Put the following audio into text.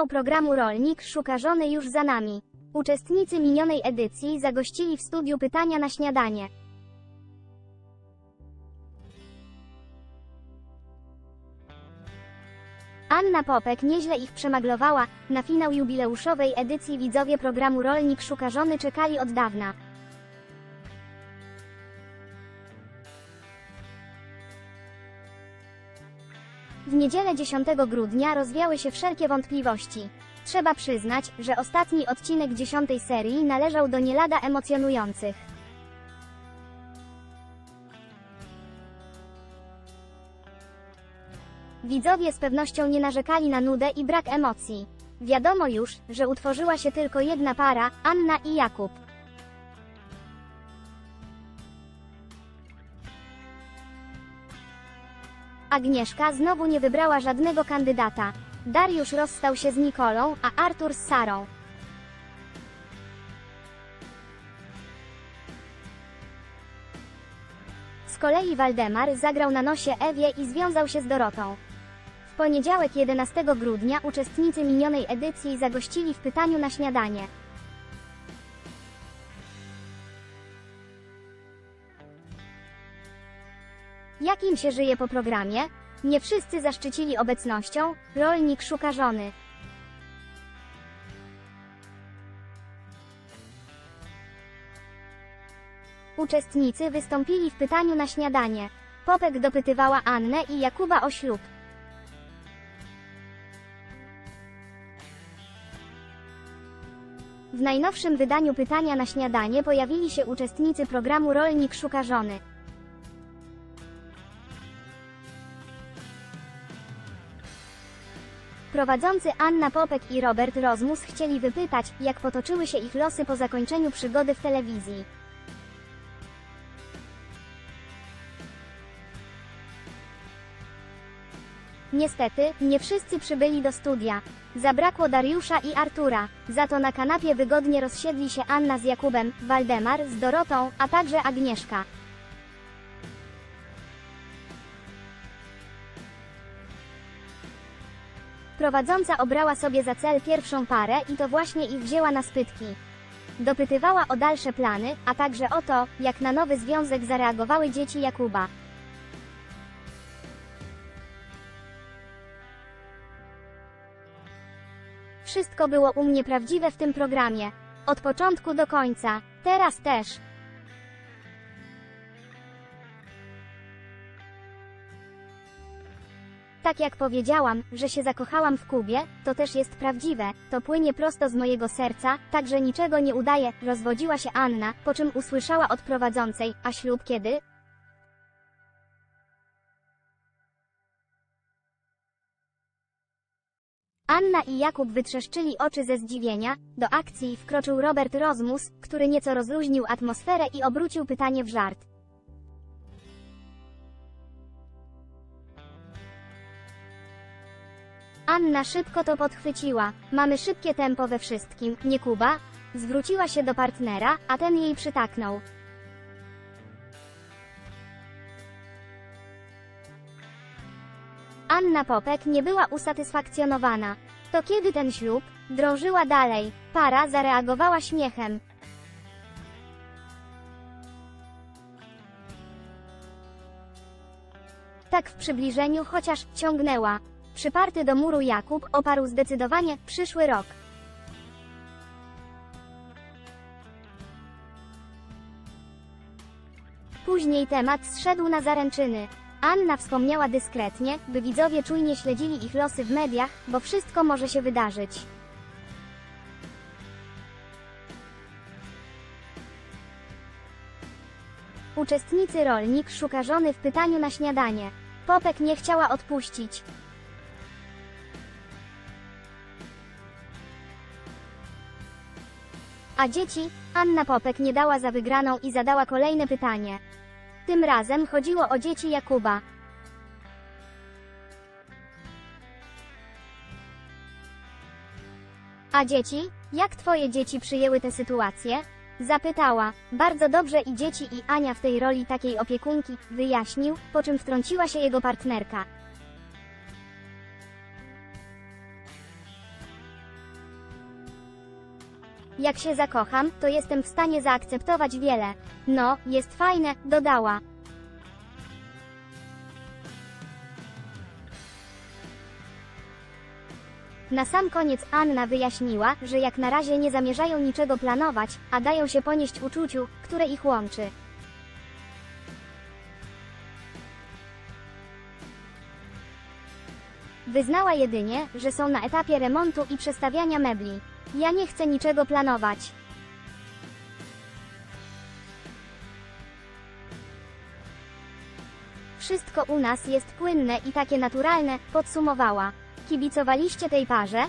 Finał programu Rolnik szuka żony już za nami. Uczestnicy minionej edycji zagościli w studiu pytania na śniadanie. Anna Popek nieźle ich przemaglowała. Na finał jubileuszowej edycji widzowie programu Rolnik szuka żony czekali od dawna. W niedzielę 10 grudnia rozwiały się wszelkie wątpliwości. Trzeba przyznać, że ostatni odcinek dziesiątej serii należał do nie lada emocjonujących. Widzowie z pewnością nie narzekali na nudę i brak emocji. Wiadomo już, że utworzyła się tylko jedna para, Anna i Jakub. Agnieszka znowu nie wybrała żadnego kandydata. Dariusz rozstał się z Nikolą, a Artur z Sarą. Z kolei Waldemar zagrał na nosie Ewie i związał się z Dorotą. W poniedziałek 11 grudnia uczestnicy minionej edycji zagościli w pytaniu na śniadanie. Jak im się żyje po programie? Nie wszyscy zaszczycili obecnością, rolnik szuka żony. Uczestnicy wystąpili w pytaniu na śniadanie. Popek dopytywała Annę i Jakuba o ślub. W najnowszym wydaniu pytania na śniadanie pojawili się uczestnicy programu Rolnik szuka żony. Prowadzący Anna Popek i Robert Rozmus chcieli wypytać, jak potoczyły się ich losy po zakończeniu przygody w telewizji. Niestety, nie wszyscy przybyli do studia. Zabrakło Dariusza i Artura, za to na kanapie wygodnie rozsiedli się Anna z Jakubem, Waldemar z Dorotą, a także Agnieszka. Prowadząca obrała sobie za cel pierwszą parę i to właśnie ich wzięła na spytki. Dopytywała o dalsze plany, a także o to, jak na nowy związek zareagowały dzieci Jakuba. Wszystko było u mnie prawdziwe w tym programie. Od początku do końca. Teraz też. Tak jak powiedziałam, że się zakochałam w Kubie, to też jest prawdziwe, to płynie prosto z mojego serca, także niczego nie udaje, rozwodziła się Anna, po czym usłyszała od prowadzącej, a ślub kiedy? Anna i Jakub wytrzeszczyli oczy ze zdziwienia, do akcji wkroczył Robert Rozmus, który nieco rozluźnił atmosferę i obrócił pytanie w żart. Anna szybko to podchwyciła. Mamy szybkie tempo we wszystkim, nie Kuba? Zwróciła się do partnera, a ten jej przytaknął. Anna Popek nie była usatysfakcjonowana. To kiedy ten ślub? Drążyła dalej. Para zareagowała śmiechem. Tak w przybliżeniu chociaż ciągnęła. Przyparty do muru Jakub oparł zdecydowanie przyszły rok. Później temat zszedł na zaręczyny. Anna wspomniała dyskretnie, by widzowie czujnie śledzili ich losy w mediach, bo wszystko może się wydarzyć. Uczestnicy rolnik szuka żony w pytaniu na śniadanie. Popek nie chciała odpuścić. A dzieci? Anna Popek nie dała za wygraną i zadała kolejne pytanie. Tym razem chodziło o dzieci Jakuba. A dzieci? Jak twoje dzieci przyjęły tę sytuację? Zapytała. Bardzo dobrze i dzieci i Ania w tej roli takiej opiekunki, wyjaśnił, po czym wtrąciła się jego partnerka. Jak się zakocham, to jestem w stanie zaakceptować wiele. No, jest fajne, dodała. Na sam koniec Anna wyjaśniła, że jak na razie nie zamierzają niczego planować, a dają się ponieść uczuciu, które ich łączy. Wyznała jedynie, że są na etapie remontu i przestawiania mebli. Ja nie chcę niczego planować. Wszystko u nas jest płynne i takie naturalne, podsumowała. Kibicowaliście tej parze?